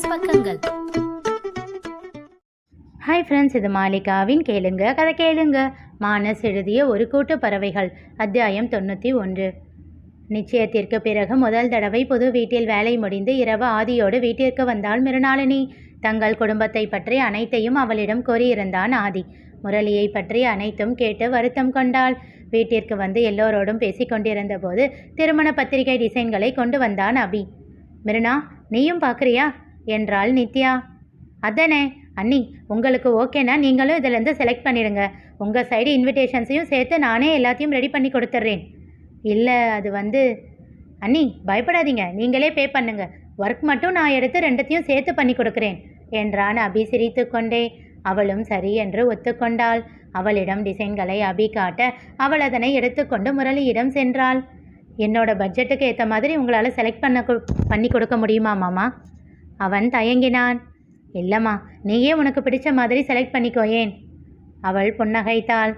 மானஸ் பக்கங்கள். Hi friends இது மாலிகாவின் கேளுங்க கதை கேளுங்க. மானஸ் எழுதிய ஒரு கூட்டு பறவைகள் அத்தியாயம் தொண்ணூற்றி ஒன்று. நிச்சயத்திற்கு பிறகு முதல் தடவை புது வீட்டில் வேலை முடிந்து இரவு ஆதியோடு வீட்டிற்கு வந்தாள் மிருணாளினி தங்கள் குடும்பத்தை பற்றி அனைத்தையும் அவளிடம் கூறியிருந்தான் ஆதி. முரளியை பற்றி அனைத்தும் கேட்டு வருத்தம் கொண்டாள். வீட்டிற்கு வந்து எல்லோரோடும் பேசிக்கொண்டிருந்த போது திருமண பத்திரிகை டிசைன்களை கொண்டு வந்தான் அபி. மிருணா நீயும் பார்க்குறியா? என்றாள் நித்யா. அதானே அண்ணி உங்களுக்கு ஓகேனா நீங்களும் இதிலேருந்து செலக்ட் பண்ணிடுங்க. உங்கள் சைடு இன்விடேஷன்ஸையும் சேர்த்து நானே எல்லாத்தையும் ரெடி பண்ணி கொடுத்துட்றேன். இல்லை அது வந்து அண்ணி பயப்படாதீங்க. நீங்களே பே பண்ணுங்க. ஒர்க் மட்டும் நான் எடுத்து ரெண்டுத்தையும் சேர்த்து பண்ணி கொடுக்குறேன் என்றான் அபி சிரித்து கொண்டே அவளும் சரி என்று ஒத்துக்கொண்டாள். அவளிடம் டிசைன்களை அபி காட்ட அவள் அதனை எடுத்துக்கொண்டு முரளியிடம் சென்றாள். என்னோட பட்ஜெட்டுக்கு ஏற்ற மாதிரி உங்களால் செலக்ட் பண்ண பண்ணி கொடுக்க முடியுமா மாமா? அவன் தயங்கினான். இல்லைம்மா நீயே உனக்கு பிடிச்ச மாதிரி செலக்ட் பண்ணிக்கோ ஏன்? அவள் புன்னகைத்தாள்.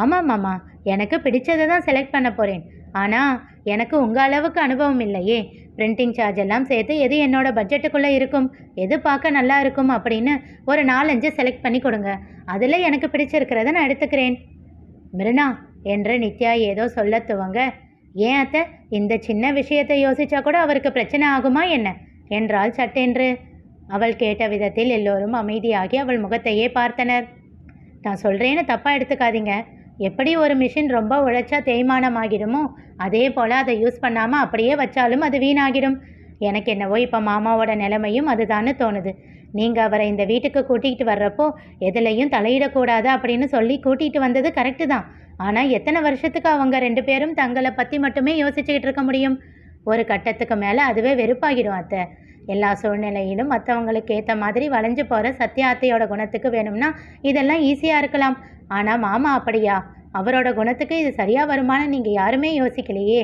ஆமாம்மாம்மா எனக்கு பிடிச்சதை தான் செலக்ட் பண்ண போகிறேன் ஆனால் எனக்கு உங்கள் அளவுக்கு அனுபவம் இல்லையே. பிரிண்டிங் சார்ஜ் எல்லாம் சேர்த்து எது என்னோட பட்ஜெட்டுக்குள்ளே இருக்கும்? எது பார்க்க நல்லா இருக்கும் அப்படின்னு ஒரு நாலஞ்சு செலக்ட் பண்ணி கொடுங்க. அதில் எனக்கு பிடிச்சிருக்கிறத நான் எடுத்துக்கிறேன். மிருனா என்று நித்யா ஏதோ சொல்ல துவங்க. ஏன் அத்தை இந்த சின்ன விஷயத்தை யோசிச்சா கூட அவருக்கு பிரச்சனை ஆகுமா என்ன? என்றாள் சட்டென்று. அவள் கேட்ட விதத்தில் எல்லோரும் அமைதியாகி அவள் முகத்தையே பார்த்தனர். நான் சொல்கிறேன்னு தப்பாக எடுத்துக்காதீங்க. எப்படி ஒரு மிஷின் ரொம்ப உழைச்சா தேய்மானமாகிடுமோ அதே போல் அதை யூஸ் பண்ணாமல் அப்படியே வச்சாலும் அது வீணாகிடும். எனக்கு என்னவோ இப்போ மாமாவோட நிலைமையும் அதுதான்னு தோணுது. நீங்கள் அவரை இந்த வீட்டுக்கு கூட்டிகிட்டு வர்றப்போ எதுலையும் தலையிடக்கூடாது அப்படின்னு சொல்லி கூட்டிகிட்டு வந்தது கரெக்டு தான். ஆனால் எத்தனை வருஷத்துக்கு அவங்க ரெண்டு பேரும் தங்களை பற்றி மட்டுமே யோசிச்சுக்கிட்டு இருக்க முடியும்? ஒரு கட்டத்துக்கு மேலே அதுவே வெறுப்பாகிடும் அத்தை. எல்லா சூழ்நிலையிலும் மற்றவங்களுக்கு ஏற்ற மாதிரி வளைஞ்சு போகிற சத்யா அத்தையோட குணத்துக்கு வேணும்னா இதெல்லாம் ஈஸியாக இருக்கலாம். ஆனால் மாமா அப்படியா? அவரோட குணத்துக்கு இது சரியாக வருமானு நீங்கள் யாருமே யோசிக்கலையே.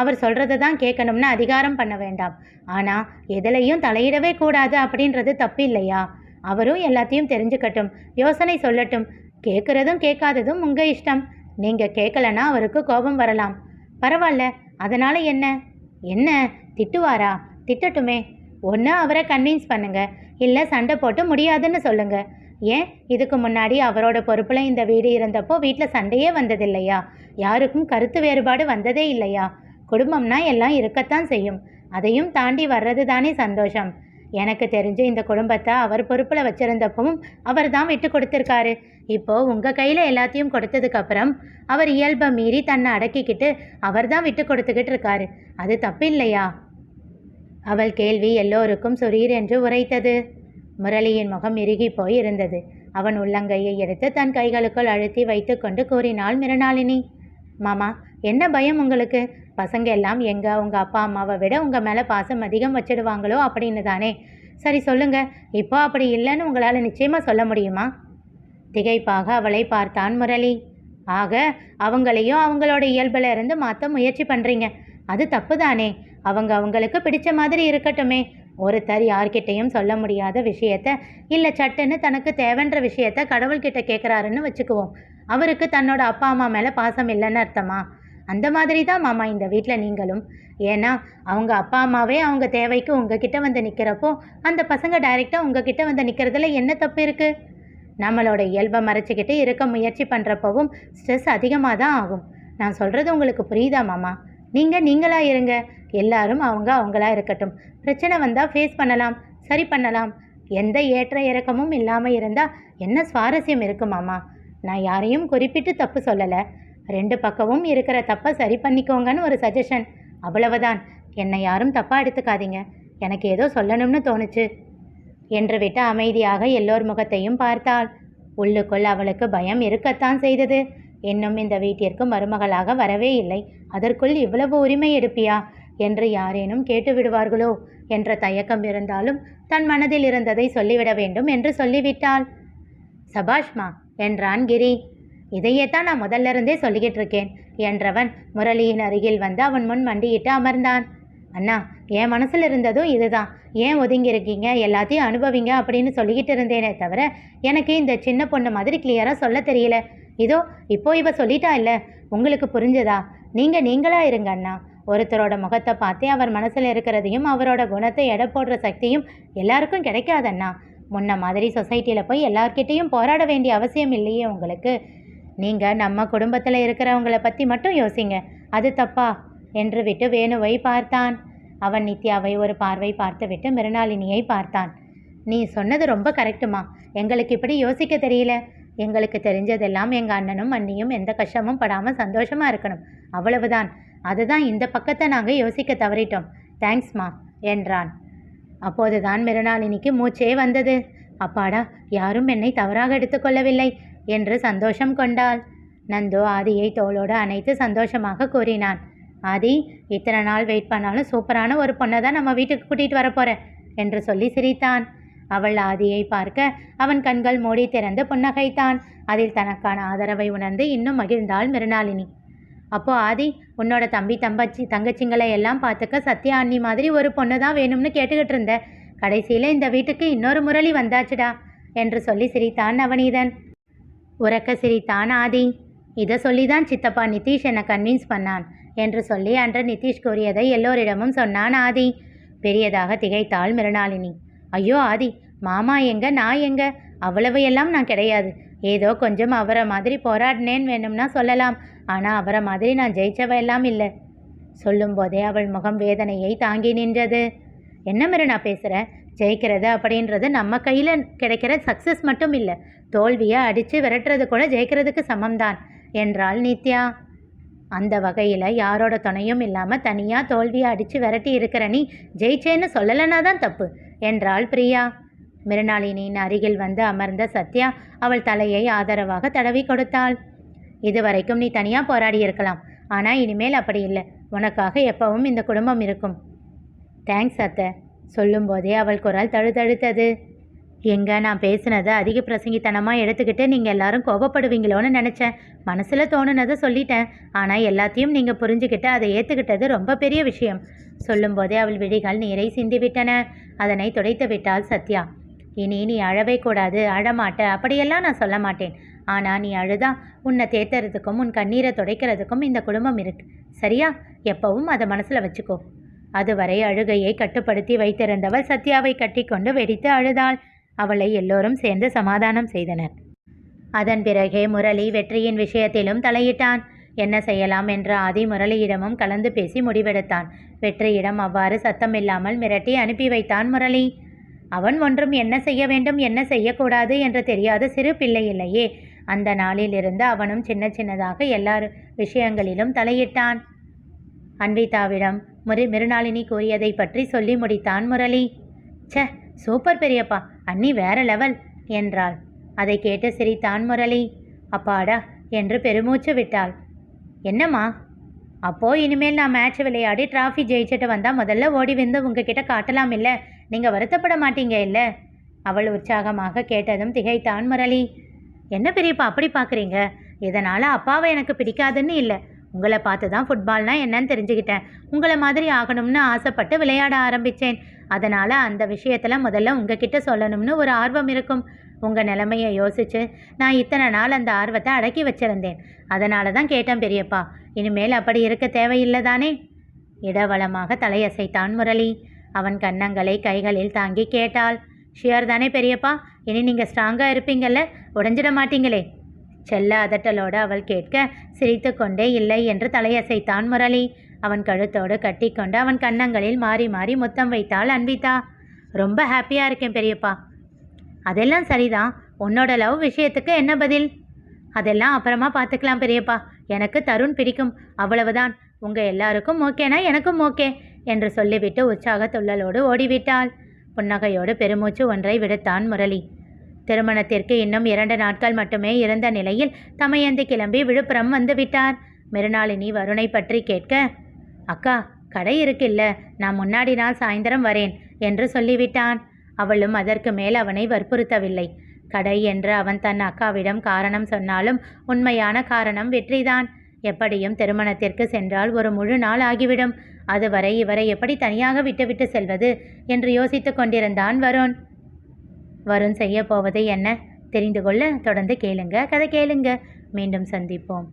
அவர் சொல்கிறத தான் கேட்கணும்னு அதிகாரம் பண்ண வேண்டாம். ஆனால் எதுலையும் தலையிடவே கூடாது அப்படின்றது தப்பு இல்லையா? அவரும் எல்லாத்தையும் தெரிஞ்சுக்கட்டும் யோசனை சொல்லட்டும். கேட்குறதும் கேட்காததும் உங்கள் இஷ்டம். நீங்கள் கேட்கலன்னா அவருக்கு கோபம் வரலாம். பரவாயில்ல. அதனால் என்ன? என்ன? திட்டுவாரா? திட்டட்டுமே. ஒன்று அவரை கன்வின்ஸ் பண்ணுங்க. இல்லை சண்டை போட்டு முடியாதுன்னு சொல்லுங்க. ஏன்? இதுக்கு முன்னாடி அவரோட பொறுப்பில் இந்த வீடு இருந்தப்போ வீட்டில் சண்டையே வந்ததில்லையா? யாருக்கும் கருத்து வேறுபாடு வந்ததே இல்லையா? குடும்பம்னா எல்லாம் இருக்கத்தான் செய்யும். அதையும் தாண்டி வர்றது தானே சந்தோஷம். எனக்கு தெரிஞ்சு இந்த குடும்பத்தை அவர் பொறுப்பில் வச்சிருந்தப்பவும் அவர் தான் விட்டு கொடுத்துருக்காரு. இப்போ உங்கள் கையில் எல்லாத்தையும் கொடுத்ததுக்கப்புறம் அவர் இயல்பை மீறி தன்னை அடக்கிக்கிட்டு அவர் தான் விட்டு கொடுத்துக்கிட்டு இருக்காரு. அது தப்பு இல்லையா? அவள் கேள்வி எல்லோருக்கும் சுரீர் என்று உரைத்தது. முரளியின் முகம் இறுகி போய் இருந்தது. அவன் உள்ளங்கையை எடுத்து தன் கைகளுக்குள் அழுத்தி வைத்துக்கொண்டு கூறினாள் மிருணாளினி மாமா என்ன பயம் உங்களுக்கு? பசங்க எல்லாம் எங்க உங்க அப்பா அம்மாவை விட உங்க மேல பாசம் அதிகம் வச்சிடுவாங்களோ அப்படின்னு தானே சரி சொல்லுங்க. இப்போ அப்படி இல்லைன்னு உங்களால நிச்சயமா சொல்ல முடியுமா? திகைப்பாக அவளை பார்த்தான் முரளி. ஆக அவங்களையும் அவங்களோட இயல்பில் இருந்து மாற்ற முயற்சி பண்ணுறீங்க அது தப்பு தானே அவங்க அவங்களுக்கு பிடிச்ச மாதிரி இருக்கட்டுமே. ஒருத்தர் யார்கிட்டையும் சொல்ல முடியாத விஷயத்த இல்லை சட்டுன்னு தனக்கு தேவைன்ற விஷயத்த கடவுள்கிட்ட கேட்குறாருன்னு வச்சுக்குவோம். அவருக்கு தன்னோட அப்பா அம்மா மேலே பாசம் இல்லைன்னு அர்த்தமா? அந்த மாதிரி தான் மாமா இந்த வீட்டில் நீங்களும். ஏன்னா அவங்க அப்பா அம்மாவே அவங்க தேவைக்கு உங்ககிட்ட வந்து நிற்கிறப்போ அந்த பசங்க டைரெக்டாக உங்ககிட்ட வந்து நிற்கிறதுல என்ன தப்பு இருக்குது நம்மளோட இயல்பை மறைச்சிக்கிட்டு இருக்க முயற்சி பண்ணுறப்பவும் ஸ்ட்ரெஸ் அதிகமாக தான் ஆகும். நான் சொல்கிறது உங்களுக்கு புரியுதா மாமா? நீங்கள் நீங்களாக இருங்க. எல்லாரும் அவங்க அவங்களா இருக்கட்டும். பிரச்சனை வந்தால் ஃபேஸ் பண்ணலாம் சரி பண்ணலாம். எந்த ஏற்ற இறக்கமும் இல்லாமல் இருந்தால் என்ன சுவாரஸ்யம் இருக்கு மாமா? நான் யாரையும் குறிப்பிட்டு தப்பு சொல்லலை. ரெண்டு பக்கமும் இருக்கிற தப்பை சரி பண்ணிக்கோங்கன்னு ஒரு சஜஷன் அவ்வளவுதான். என்னை யாரும் தப்பாக எடுத்துக்காதீங்க. எனக்கு ஏதோ சொல்லணும்னு தோணுச்சு. என்று விட்டு அமைதியாக எல்லோர் முகத்தையும் பார்த்தாள். உள்ளுக்குள் அவளுக்கு பயம் இருக்கத்தான் செய்தது. இன்னும் இந்த வீட்டிற்கு மருமகளாக வரவே இல்லை. அதற்குள் இவ்வளவு உரிமை எடுப்பியா? என்று யாரேனும் கேட்டு விடுவார்களோ? என்ற தயக்கம் இருந்தாலும் தன் மனதில் இருந்ததை சொல்லிவிட வேண்டும் என்று சொல்லிவிட்டாள். சபாஷ்மா! என்றான் கிரி. இதையே தான் நான் முதல்ல இருந்தே சொல்லிக்கிட்டு இருக்கேன் என்றவன் முரளியின் அருகில் வந்து அவன் முன் மண்டியிட்டு அமர்ந்தான். அண்ணா என் மனசில் இருந்ததும் இதுதான். ஏன் ஒதுங்கி இருக்கீங்க எல்லாத்தையும் அனுபவிங்க அப்படின்னு சொல்லிக்கிட்டு இருந்தேனே தவிர எனக்கு இந்த சின்ன பொண்ணு மாதிரி கிளியராக சொல்ல தெரியல. இதோ இப்போ இவ சொல்லிட்டா இல்லை? உங்களுக்கு புரிஞ்சதா? நீங்கள் நீங்களாக இருங்க அண்ணா. ஒருத்தரோட முகத்தை பார்த்தே அவர் மனசில் இருக்கிறதையும் அவரோட குணத்தை எடை போடுற சக்தியும் எல்லாருக்கும் கிடைக்காதண்ணா. முன்ன மாதிரி சொசைட்டியில் போய் எல்லார்கிட்டேயும் போராட வேண்டிய அவசியம் இல்லையே உங்களுக்கு. நீங்கள் நம்ம குடும்பத்தில் இருக்கிறவங்கள பற்றி மட்டும் யோசிங்க. அது தப்பா? என்று விட்டு வேணுவை பார்த்தான். அவன் நித்யாவை ஒரு பார்வை பார்த்துவிட்டு மிருணாளினியை பார்த்தான். நீ சொன்னது ரொம்ப கரெக்டுமா எங்களுக்கு இப்படி யோசிக்க தெரியல. எங்களுக்கு தெரிஞ்சதெல்லாம் எங்கள் அண்ணனும் அண்ணியும் எந்த கஷ்டமும் படாமல் சந்தோஷமாக இருக்கணும். அவ்வளவுதான். அதுதான் இந்த பக்கத்தை நாங்கள் யோசிக்க தவறிட்டோம். தேங்க்ஸ்மா என்றான். அப்போதுதான் மிருணாளினிக்கு மூச்சே வந்தது. அப்பாடா யாரும் என்னை தவறாக எடுத்துக்கொள்ளவில்லை. என்று சந்தோஷம் கொண்டாள். நந்து ஆதியை தோளோடு அணைத்து சந்தோஷமாக கூறினான். ஆதி இத்தனை நாள் வெயிட் பண்ணாலும் சூப்பரான ஒரு பொண்ணை தான் நம்ம வீட்டுக்கு கூட்டிகிட்டு வரப்போகிறேன் என்று சொல்லி சிரித்தான். அவள் ஆதியை பார்க்க அவன் கண்கள் மூடி திறந்து புன்னகைத்தான். அதில் தனக்கான ஆதரவை உணர்ந்து இன்னும் மகிழ்ந்தாள் மிருணாளினி அப்போ ஆதி உன்னோட தம்பி தம்பச்சி தங்கச்சிங்களை எல்லாம் பார்த்துக்க சத்யா அண்ணி மாதிரி ஒரு பொண்ணு தான் வேணும்னு கேட்டுக்கிட்டு இருந்த. கடைசியில் இந்த வீட்டுக்கு இன்னொரு முரளி வந்தாச்சுடா என்று சொல்லி சிரித்தான் நவநீதன். உறக்க சிரித்தான் ஆதி? இதை சொல்லி தான் சித்தப்பா நிதிஷ் என்னை கன்வின்ஸ் பண்ணான் என்று சொல்லி அன்று நிதிஷ் கூறியதை எல்லோரிடமும் சொன்னான் ஆதி. பெரியதாக திகைத்தாள் மிருணாளினி ஐயோ ஆதி மாமா எங்க நான் எங்க? அவ்வளவு எல்லாம் நான் கிடையாது. ஏதோ கொஞ்சம் அவரை மாதிரி போராடினேன் வேணும்னா சொல்லலாம். ஆனால் அவரை மாதிரி நான் ஜெயிச்சவ எல்லாம் இல்லை. சொல்லும்போதே அவள் முகம் வேதனையை தாங்கி நின்றது. என்ன மிருணா பேசுகிற ஜெயிக்கிறது அப்படின்றது நம்ம கையில் கிடைக்கிற சக்ஸஸ் மட்டும் இல்லை. தோல்வியை அடித்து விரட்டுறது கூட ஜெயிக்கிறதுக்கு சமம்தான். என்றாள் நித்யா. அந்த வகையில் யாரோட துணையும் இல்லாமல் தனியாக தோல்வியை அடித்து விரட்டி இருக்கிற நீ ஜெயிச்சேன்னு சொல்லலைன்னா தான் தப்பு என்றாள் பிரியா. மிருணாளினியின் அருகில் வந்து அமர்ந்த சத்யா அவள் தலையை ஆதரவாக தடவி கொடுத்தாள். இதுவரைக்கும் நீ தனியாக போராடி இருக்கலாம் ஆனால் இனிமேல் அப்படி இல்லை. உனக்காக எப்பவும் இந்த குடும்பம் இருக்கும். தேங்க்ஸ் அத்தை. சொல்லும்போதே அவள் குரல் தழுதழுத்தது எங்க? நான் பேசுனதை அதிக பிரசங்கித்தனமாக எடுத்துக்கிட்டு நீங்கள் எல்லாரும் கோபப்படுவீங்களோன்னு நினச்சேன். மனசில் தோணுனதை சொல்லிட்டேன். ஆனால் எல்லாத்தையும் நீங்கள் புரிஞ்சுக்கிட்டு அதை ஏற்றுக்கிட்டது ரொம்ப பெரிய விஷயம். சொல்லும்போதே அவள் விழிகள் நீரை சிந்திவிட்டன. அதனை துடைத்து விட்டாள் சத்யா. இனி நீ அழவே கூடாது. அழமாட்ட. அப்படியெல்லாம் நான் சொல்ல மாட்டேன். ஆனால் நீ அழுதா உன்னை தேத்துறதுக்கும் உன் கண்ணீரை துடைக்கிறதுக்கும் இந்த குடும்பம் இருக்கு. சரியா? எப்பவும் அதை மனசில் வச்சுக்கோ. அதுவரை அழுகையை கட்டுப்படுத்தி வைத்திருந்தவள் சத்யாவை கட்டிக்கொண்டு வெடித்து அழுதாள். அவளை எல்லோரும் சேர்ந்து சமாதானம் செய்தனர். அதன் பிறகே முரளி வெற்றியின் விஷயத்திலும் தலையிட்டான். என்ன செய்யலாம் என்ற ஆதி முரளியிடமும் கலந்து பேசி முடிவெடுத்தான். வெற்றியிடம் அவ்வாறு சத்தமில்லாமல் மிரட்டி அனுப்பி வைத்தான் முரளி. அவன் ஒன்றும் என்ன செய்ய வேண்டும் என்ன செய்யக்கூடாது என்று தெரியாத சிறு பிள்ளை இல்லையே. அந்த நாளிலிருந்து அவனும் சின்ன சின்னதாக எல்லா விஷயங்களிலும் தலையிட்டான். அன்விதாவிடம் முரு மிருணாளினி கூறியதை பற்றி சொல்லி முடித்தான் முரளி. ச்சே சூப்பர் பெரியப்பா அண்ணி வேற லெவல் என்றாள். அதை கேட்டு சிரித்தான் முரளி. அப்பாடா என்று பெருமூச்சு விட்டாள். என்னம்மா? அப்போ இனிமேல் நான் மேட்ச் விளையாடி டிராஃபி ஜெயிச்சுட்டு வந்தால் முதல்ல ஓடி வந்து உங்ககிட்ட காட்டலாம் இல்லை? நீங்கள் வருத்தப்பட மாட்டீங்க இல்லை? அவள் உற்சாகமாக கேட்டதும் திகைத்தான் முரளி. என்ன பெரியப்பா அப்படி பார்க்குறீங்க? இதனால் அப்பாவை எனக்கு பிடிக்காதுன்னு இல்லை. உங்களை பார்த்து தான் ஃபுட்பால்னால் என்னன்னு தெரிஞ்சுக்கிட்டேன். உங்களை மாதிரி ஆகணும்னு ஆசைப்பட்டு விளையாட ஆரம்பித்தேன் அதனால் அந்த விஷயத்தில் முதல்ல உங்ககிட்ட சொல்லணும்னு ஒரு ஆர்வம் இருக்கும். உங்கள் நிலைமையை யோசித்து நான் இத்தனை நாள் அந்த ஆர்வத்தை அடக்கி வச்சிருந்தேன். அதனால தான் கேட்டேன் பெரியப்பா இனிமேல் அப்படி இருக்க தேவையில்லை தானே? இடவளமாக தலையசைத்தான் முரளி. அவன் கன்னங்களை கைகளில் தாங்கி கேட்டாள். ஷியர் தானே பெரியப்பா? இனி நீங்கள் ஸ்ட்ராங்காக இருப்பீங்கள்ல உடஞ்சிட மாட்டீங்களே? செல்ல அதட்டலோடு அவள் கேட்க சிரித்து கொண்டே இல்லை என்று தலையசைத்தான் முரளி. அவன் கழுத்தோடு கட்டிக்கொண்டு அவன் கன்னங்களில் மாறி மாறி முத்தம் வைத்தாள் அன்பிதா. ரொம்ப ஹாப்பியாக இருக்கேன் பெரியப்பா. அதெல்லாம் சரிதான். உன்னோட லவ் விஷயத்துக்கு என்ன பதில்? அதெல்லாம் அப்புறமா பார்த்துக்கலாம் பெரியப்பா. எனக்கு தருண் பிடிக்கும். அவ்வளவுதான். உங்கள் எல்லாருக்கும் ஓகேனா எனக்கும் ஓகே என்று சொல்லிவிட்டு உற்சாக துள்ளலோடு ஓடிவிட்டாள். புன்னகையோடு பெருமூச்சு ஒன்றை விடுத்தான் முரளி. திருமணத்திற்கு இன்னும் இரண்டு நாட்கள் மட்டுமே இருந்த நிலையில் தமையந்தி கிளம்பி விழுப்புரம் வந்துவிட்டார். மிருணாளினி வருணை பற்றி கேட்க அக்கா கடை இருக்குல்ல நான் முன்னாடி நாள் சாயந்தரம் வரேன் என்று சொல்லிவிட்டான். அவளும் அதற்கு மேல் அவனை வற்புறுத்தவில்லை. கடை என்று அவன் தன் அக்காவிடம் காரணம் சொன்னாலும் உண்மையான காரணம் வெற்றிதான். எப்படியும் திருமணத்திற்கு சென்றால் ஒரு முழு நாள் ஆகிவிடும். அதுவரை இவரை எப்படி தனியாக விட்டுவிட்டு செல்வது என்று யோசித்துக் கொண்டிருந்தான் வருண். வருண் செய்ய போவது என்ன? தெரிந்து கொள்ள தொடர்ந்து கேளுங்க. கதை கேளுங்க. மீண்டும் சந்திப்போம்.